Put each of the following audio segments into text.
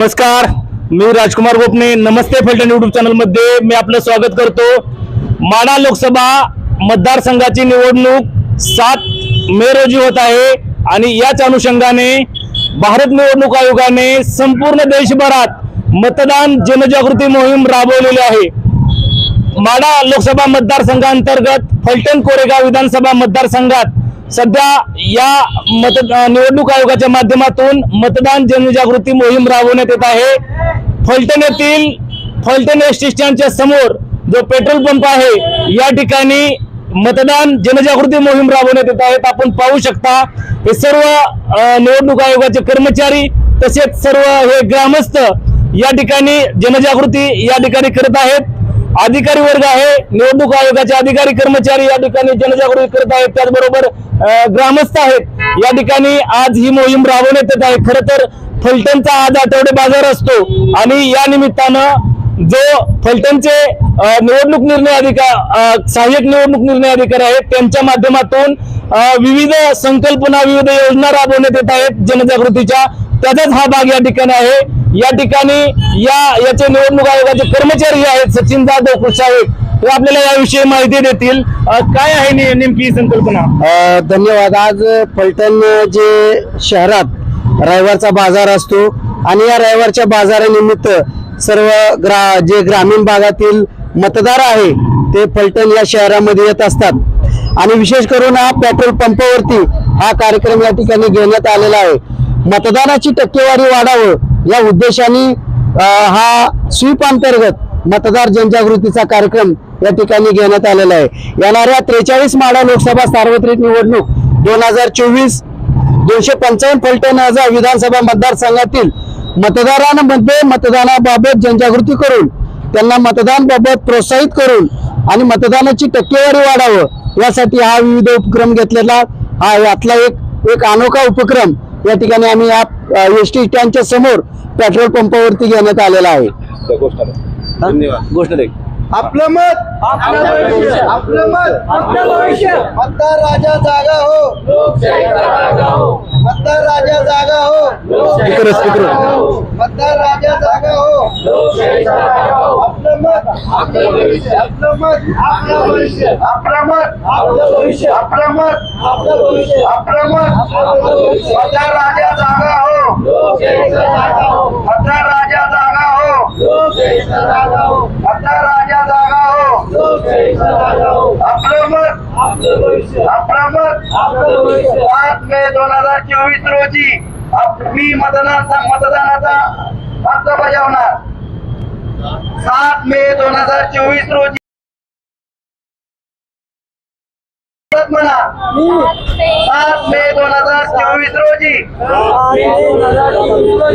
नमस्कार मी राजकुमार गोपने. नमस्ते फलटण युट्यूब चॅनलमध्ये. मी आपलं स्वागत करतो. माडा लोकसभा मतदारसंघाची निवडणूक सात मे रोजी होत आहे आणि याच अनुषंगाने भारत निवडणूक आयोगाने संपूर्ण देशभरात मतदान जनजागृती मोहीम राबवलेली आहे. माडा लोकसभा मतदारसंघांतर्गत फलटण कोरेगाव विधानसभा मतदारसंघात सध्या या मत निवडणूक आयोगाच्या माध्यमातून मतदान जनजागृती मोहीम राबवण्यात येत आहे. फलटण येथील फलटण एस टी स्टँडच्या समोर जो पेट्रोल पंप आहे या ठिकाणी मतदान जनजागृती मोहीम राबवण्यात येत आहेत. आपण पाहू शकता हे सर्व निवडणूक आयोगाचे कर्मचारी तसेच सर्व हे ग्रामस्थ या ठिकाणी जनजागृती या ठिकाणी करत आहेत. अधिकारी वर्ग आहे निवडणूक आयोगाचे अधिकारी कर्मचारी या ठिकाणी जनजागृती करत आहेत. त्याचबरोबर ग्रामस्थ आहेत. या ठिकाणी आज ही मोहीम राबवण्यात येत आहे. खरं तर फलटणचा आज आठवडे बाजार असतो आणि या निमित्तानं जो फलटणचे निवडणूक निर्णय अधिकार सहाय्यक निवडणूक निर्णय अधिकारी आहेत त्यांच्या माध्यमातून विविध संकल्पना विविध योजना राबवण्यात येत आहेत जनजागृतीच्या. त्याचाच हा भाग या ठिकाणी आहे. या ठिकाणी या याचे निवडणूक आयोगाचे कर्मचारी आहेत सचिन जाधव कृषावेक ते आपल्याला याविषयी माहिती देतील. काय आहे नेमकी संकल्पना? धन्यवाद. आज फलटण जे शहरात रविवारचा बाजार असतो आणि या रविवारच्या बाजारानिमित्त सर्व ग्रा जे ग्रामीण भागातील मतदार आहे ते फलटण या शहरामध्ये येत असतात. आणि विशेष करून हा पेट्रोल पंपावरती हा कार्यक्रम या ठिकाणी घेण्यात आलेला आहे. मतदानाची टक्केवारी वाढावं या उद्देशाने हा स्वीप अंतर्गत मतदार जनजागृतीचा कार्यक्रम या ठिकाणी घेण्यात आलेला आहे. येणाऱ्या त्रेचाळीस माडा लोकसभा सार्वत्रिक निवडणूक दोन हजार चोवीस दोनशे पंचावन्न फलटण हजार विधानसभा मतदारसंघातील मतदारांमध्ये मतदानाबाबत जनजागृती करून त्यांना मतदानाबाबत प्रोत्साहित करून आणि मतदानाची टक्केवारी वाढावं यासाठी हा विविध उपक्रम घेतलेला हा यातला एक एक अनोखा उपक्रम या ठिकाणी आम्ही या एस टी स्टँडच्या समोर पेट्रोल पंपावरती घेण्यात आलेला आहे. गोष्ट दे आपलं मत आपलं भविष्य. आपलं मत आपलं भविष्य. मतदार राजा जागा हो मतदार राजा जागा हो स्पीकर स्पीकर मतदार राजा जागा हो आपलं मत आपलं भविष्य. आपलं मत आपलं भविष्य. आपलं मत आपलं भविष्य. आपलं मत आपलं भविष्य. आपलं मत आपलं भविष्य. मतदार राजा जागा हो लोकशाहीचा जागा हो. मतदार राजा जागा हो लोकशाहीचा जागा हो. मतदार राजा जागा हो लोकशाहीचा जागा हो. आपलं मत आपलं भविष्य. आपलं मत आपलं भविष्य. पाच मे दोन हजार चोवीस रोजी मी मतदानाचा मतदानाचा हक्क बजावणार. सात मे दोन हजार चोवीस रोजी. म्हणा. सात मे दोन हजार चोवीस रोजी.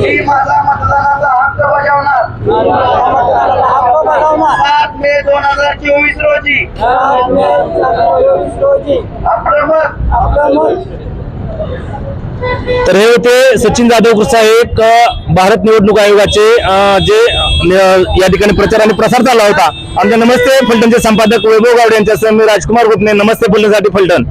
मी माझा मतदानाचा हक्क बजावणार. दोन हजार चोवीस रोजी. आपलं मत तर हे होते सचिन जाधव साहेब भारत निवडणूक आयोगाचे जे या ठिकाणी प्रचार आणि प्रसार झाला होता. आमच्या नमस्ते फलटणचे संपादक वैभव गावडे यांच्यासह मी राजकुमार गुप्ते नमस्ते फलटणसाठी फलटण.